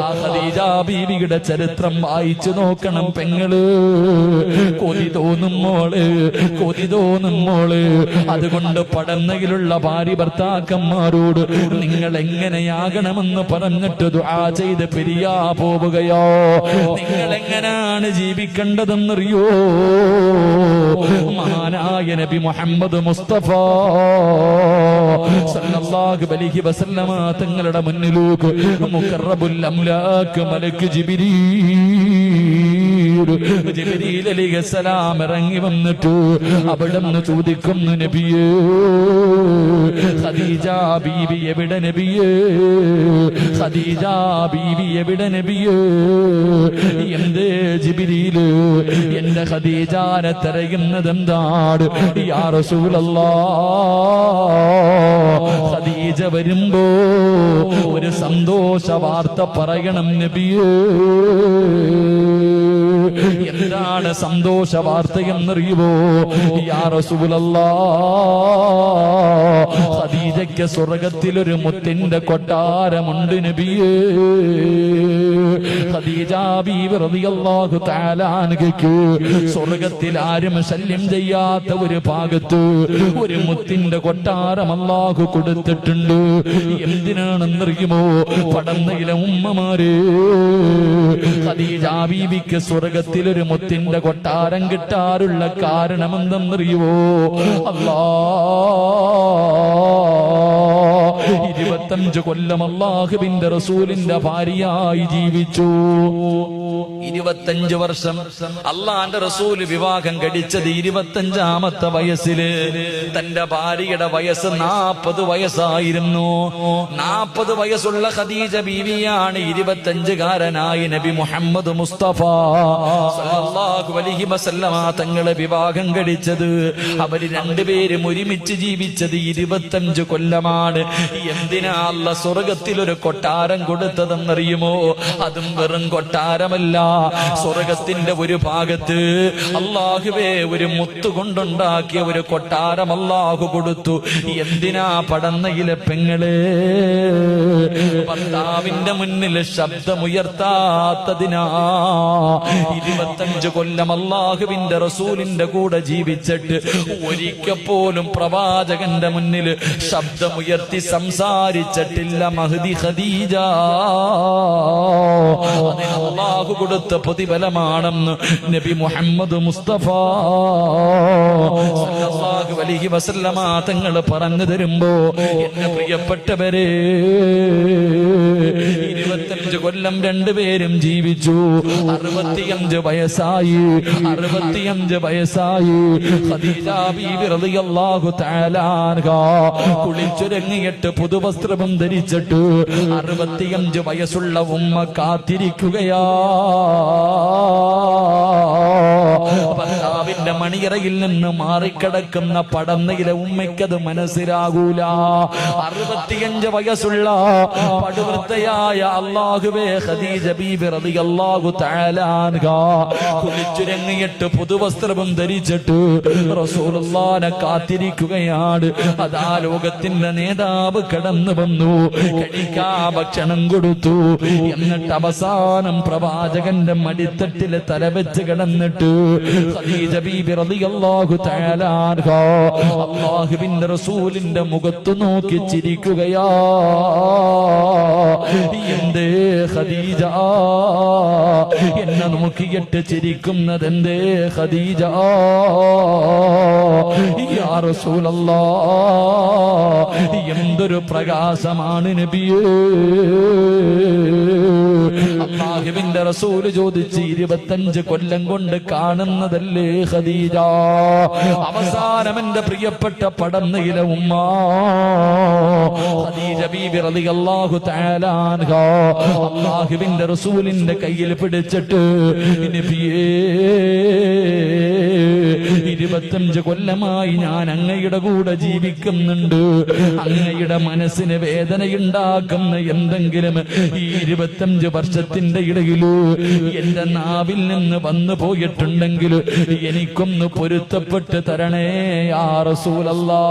ആ ഖദീജ ബീവിയുടെ ചരിത്രം വായിച്ചു നോക്കണം പെങ്ങൾ. കൊതി തോന്നും മോൾ കൊതി തോന്നും മോൾ. അതുകൊണ്ട് പടന്നയിലുള്ള ഭാര്യ ഭർത്താക്കന്മാരോട് നിങ്ങൾ എങ്ങനെയാകണമെന്ന് പറഞ്ഞിട്ട് ദുആ ചെയ്ത് പിരിയാ പോവുകയോ? നിങ്ങൾ എങ്ങനെയാണ് ജീവിക്കേണ്ടതെന്നറിയോ? മഹാനായ നബി മുഹമ്മദ് മുസ്തഫ സല്ലല്ലാഹു അലൈഹി വസല്ലമ തങ്ങളുടെ മുന്നിലേക്ക് മുഖറബുൽ അംലാക്ക് മലക്ക് ജിബ്രീൽ. ജിബ്രീൽ അലൈഹിസ്സലാം ഇറങ്ങി വന്നിട്ട് അവിടെ നിന്ന് ചോദിക്കുന്നു നബിയേ ഖദീജ ബീവി എവിടെ നബിയേ? ഖദീജ ബീവി എവിടെ നബിയേ? എന്തേ ജിബിരിയിൽ എന്റെ ഖദീജാനെ തിരയുന്നത് എന്താണ് യാ റസൂലല്ലാ വരുമ്പോ ഒരു സന്തോഷ വാർത്ത പറയണം നബിയേ. എന്താണ് സന്തോഷ വാർത്ത എന്നറിയുമോ യാ റസൂലല്ലാ ഖദീജയ്ക്ക് സ്വർഗത്തിലൊരു മുത്തിന്റെ കൊട്ടാരമുണ്ട് നബിയേ. ഖദീജ സ്വർഗത്തിൽ ആരും ശല്യം ചെയ്യാത്ത ഒരു ഭാഗത്ത് ഒരു മുത്തിന്റെ കൊട്ടാരം അല്ലാഹു കൊടുത്തിട്ടുണ്ട്. എന്തിനാണെന്നറിയുമോ പടന്നയിലെ ഉമ്മമാര്. ഖദീജ ബീവിക്ക് സ്വർഗത്തിൽ ഒരു മുത്തിന്റെ കൊട്ടാരം കിട്ടാറുള്ള കാരണം എന്തെന്നറിയുമോ അല്ലാ All. ഇരുപത്തഞ്ച് കൊല്ലം അള്ളാഹുബിന്റെ റസൂലിന്റെ ഭാര്യയായി ജീവിച്ചു. ഇരുപത്തഞ്ച് വർഷം അള്ളാന്റെ റസൂൽ വിവാഹം കഴിച്ചത് ഇരുപത്തഞ്ചാമത്തെ വയസ്സിൽ. തന്റെ ഭാര്യയുടെ വയസ്സ് നാപ്പത് വയസ്സായിരുന്നു. നാപ്പത് വയസ്സുള്ള ഖദീജ ബീവിയാണ് ഇരുപത്തഞ്ചുകാരനായി നബി മുഹമ്മദ് മുസ്തഫ. അലൈഹി വസല്ലമ തങ്ങളെ വിവാഹം കഴിച്ചത്. അവർ രണ്ടുപേരും ഒരുമിച്ച് ജീവിച്ചത് ഇരുപത്തഞ്ച് കൊല്ലമാണ്. എന്തിനാ അല്ല സ്വർഗത്തിൽ ഒരു കൊട്ടാരം കൊടുത്തതെന്നറിയുമോ? അതും വെറും കൊട്ടാരമല്ല. സ്വർഗത്തിന്റെ ഒരു ഭാഗത്ത് അള്ളാഹുവേ ഒരു മുത്തുകൊണ്ടുണ്ടാക്കിയ ഒരു കൊട്ടാരം അള്ളാഹു കൊടുത്തു. എന്തിനാ പടന്നയിലെ പെങ്ങൾ? ഭർത്താവിന്റെ മുന്നിൽ ശബ്ദമുയർത്താത്തതിനാ ഇരുപത്തഞ്ച് കൊല്ലം അള്ളാഹുവിന്റെ റസൂലിന്റെ കൂടെ ജീവിച്ചിട്ട് ഒരിക്കൽ പോലും പ്രവാചകന്റെ മുന്നിൽ ശബ്ദമുയർത്തി സംസാരിച്ചിട്ടില്ല മഹദി ഖദീജ. അള്ളാഹു കൊടുത്ത പ്രതിഫലമാണെന്ന് നബി മുഹമ്മദ് മുസ്തഫ. അലൈഹി വസല്ലമ തങ്ങൾ പറഞ്ഞു തരുമ്പോ എന്റെ പ്രിയപ്പെട്ടവരെ ഇരുപത്തഞ്ച് കൊല്ലം രണ്ടുപേരും ജീവിച്ചു. അറുപത്തിയഞ്ച് വയസ്സായി. അറുപത്തിയഞ്ച് വയസ്സായി. കുളിച്ചുരങ്ങിയിട്ട് പുതുവസ്ത്രവും ധരിച്ചിട്ട് അറുപത്തിയഞ്ച് വയസ്സുള്ള ഉമ്മ കാത്തിരിക്കുകയാ. മണിയറയിൽ നിന്ന് മാറിക്കിടക്കുന്ന പടന്നയിലെ ഉമ്മയ്ക്കത് മനസ്സിലാകൂല. അറുപത്തിയഞ്ച് വയസ്സുള്ള പടുവൃത്തയായ അള്ളാഹുവേ ഖദീജ ബീബി റളിയല്ലാഹു കുളിച്ചുരങ്ങിയിട്ട് പുതുവസ്ത്രവും ധരിച്ചിട്ട് റസൂലുള്ളാനെ കാത്തിരിക്കുകയാണ്. അതാ ലോകത്തിന്റെ നേതാവ് കടന്നു വന്നു. കഴിക്കാ ഭക്ഷണം കൊടുത്തു. എന്നിട്ട് അവസാനം പ്രവാചകന്റെ മടിത്തട്ടിൽ തലവെച്ച് കിടന്നിട്ട് ഖദീജ ബീബി റളിയല്ലാഹു തആല അല്ലാഹുവിന്റെ റസൂലിന്റെ മുഖത്ത് നോക്കി ചിരിക്കുകയാ എന്തേ ഖദീജ? എന്നെ നോക്കിയിട്ട് ചിരിക്കുന്നത് എന്തേ ഖദീജ? യാ റസൂലല്ലാ എന്തൊരു പ്രകാശമാണ് നബിയേ. അള്ളാഹുവിന്റെ റസൂൽ ചോദിച്ച് ഇരുപത്തഞ്ച് കൊല്ലം കൊണ്ട് കാണുന്നതല്ലേ ഖദീജ? അവസാനം എന്റെ പ്രിയപ്പെട്ട പടന്നയിലെ ഉമ്മ അള്ളാഹുവിന്റെ റസൂലിന്റെ കയ്യിൽ പിടിച്ചിട്ട് നബിയേ ഇരുപത്തഞ്ച് കൊല്ലമായി ഞാൻ അങ്ങയുടെ കൂടെ ജീവിക്കുന്നുണ്ട്. അങ്ങയുടെ മനസ്സിന് വേദനയുണ്ടാക്കുന്ന എന്തെങ്കിലും ഈ ഇരുപത്തഞ്ച് വർഷത്തിന്റെ ഇടയിലോ എന്റെ നാവിൽ നിന്ന് വന്നു പോയിട്ടുണ്ടെങ്കിൽ എനിക്കൊന്ന് പൊരുത്തപ്പെട്ട് തരണേ ആ റസൂലല്ലാ.